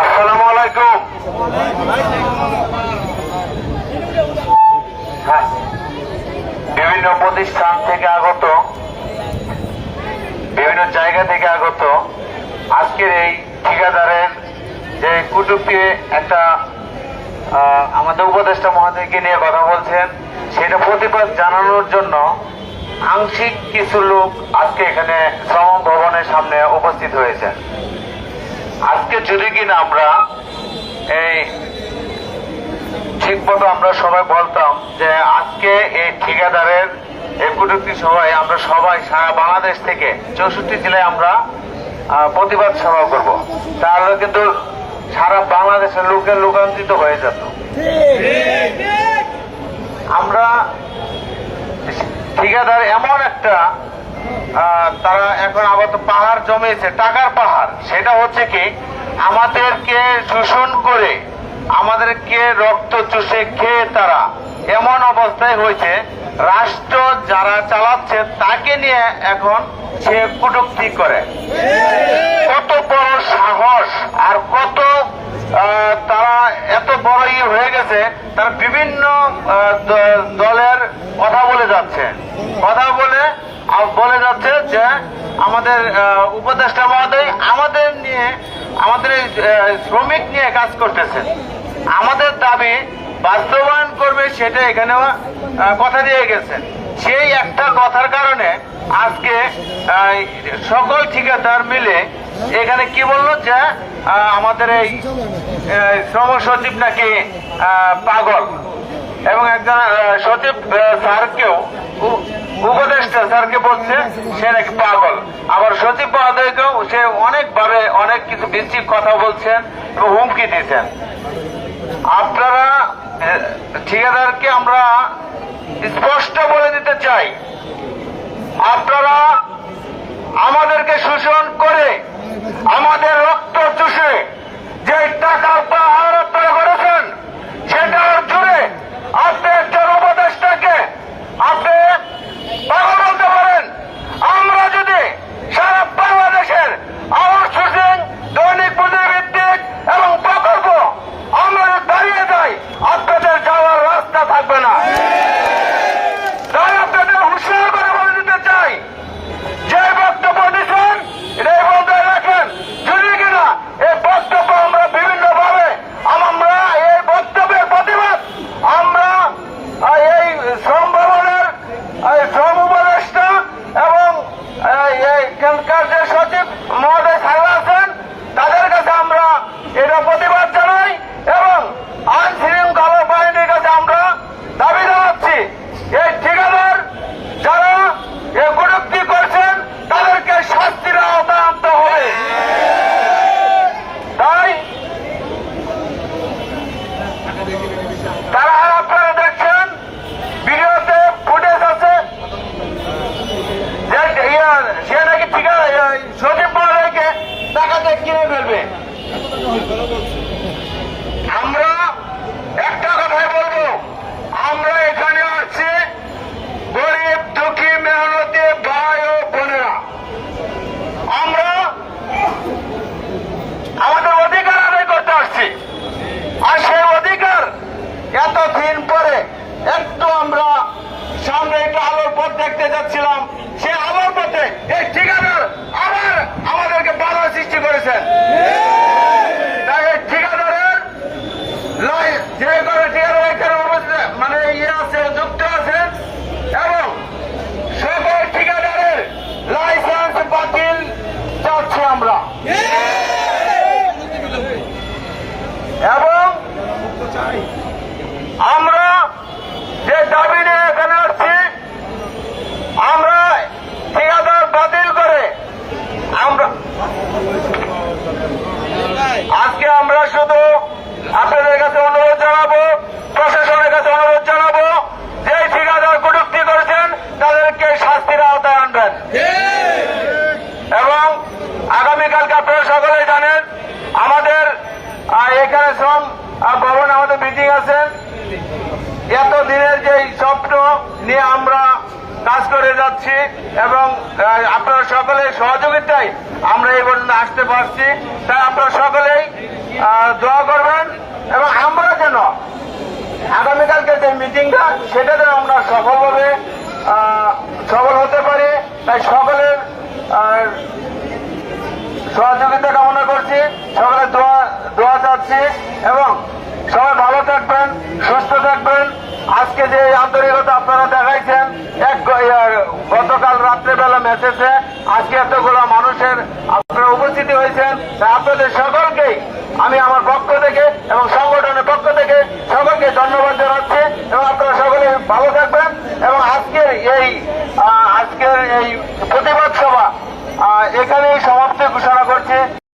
আসসালামু আলাইকুম। হ্যাঁ, বিভিন্ন প্রতিষ্ঠান থেকে আগত বিভিন্ন জায়গা থেকে আগত আজকের এই ঠিকাদারের যে কুটুপি একটা আমাদের উপদেষ্টা মহাদেরকে নিয়ে কথা বলছেন সেটা প্রতিবাদ জানানোর জন্য আংশিক কিছু লোক আজকে এখানে শ্রম ভবনের সামনে উপস্থিত হয়েছে। আজকে যদি কিনা আমরা এই ঠিক মতো আমরা সবাই বলতাম যে আজকে এই ঠিকাদারের এই কুটুক্তি সভায় আমরা সবাই সারা বাংলাদেশ থেকে চৌষট্টি জেলায় আমরা প্রতিবাদ সভা করব। তাহলে কিন্তু সারা বাংলাদেশের লোকের লোকান্তরিত হয়ে যেত। আমরা ঠিকাদার এমন একটা তারা এখন আপাতত পাহাড় জমেছে টাকার পাহাড়। সেটা হচ্ছে কি, আমাদেরকে শোষণ করে, আমাদেরকে রক্ত চুষে খেয়ে তারা এমন অবস্থায় হয়েছে, রাষ্ট্র যারা চালাচ্ছে তাকে নিয়ে এখন সে কটুক্তি করে। কত বড় সাহস আর কত তারা এত বড় ইয়ে হয়ে গেছে, তারা বিভিন্ন আহ, দ- দলের কথা বলে যাচ্ছে। কথা বলে বলে যাচ্ছে যে আমাদের উপদেষ্টা মহোদয় আমাদের নিয়ে আমাদের শ্রমিক নিয়ে কাজ করতেছেন আমাদের দাবি বাস্তবায়ন করবে সেটা এখানেও আহ, কথা দিয়ে গেছেন সেই একটা কথার কারণে আজকে সকল ঠিকাদার মিলে এখানে কি বলল যে আমাদের এই শ্রম সচিব নাকি পাগল। এবং একজন সচিব স্যারকেও স্যারকে বলছে, সে নাকি পাগল। আবার সচিব মহোদয়কেও সে অনেকভাবে অনেক কিছু বৃশ্চিক কথা বলছেন এবং হুমকি দিচ্ছেন। আপনারা ঠিকাদারকে আমরা স্পষ্ট বলে দিতে চাই। আপনারা আমাদেরকে শোষণ করে আমাদের রক্ত চুষে যে টাকা আপনারা করেছেন এবং আগামীকালকে আপনারা সকলেই জানেন, আমাদের এখানে শ্রম ভবন, আমাদের মিটিং আছেন এত দিনের যে স্বপ্ন নিয়ে আমরা কাজ করে যাচ্ছি এবং আপনারা সকলের সহযোগিতায় আমরা এই পর্যন্ত আসতে পারছি। তাই আপনারা সকলেই দোয়া করবেন এবং আমরা যেন আগামীকালকে যে মিটিংটা সেটা আজকে যে আন্তরিকতা আপনারা দেখাইছেন, এক গতকাল রাত্রেবেলা মেসেজে আজকে এতগুলো মানুষের আপনারা উপস্থিতি হয়েছেন। আপনাদের সকলকেই আমি আমার পক্ষ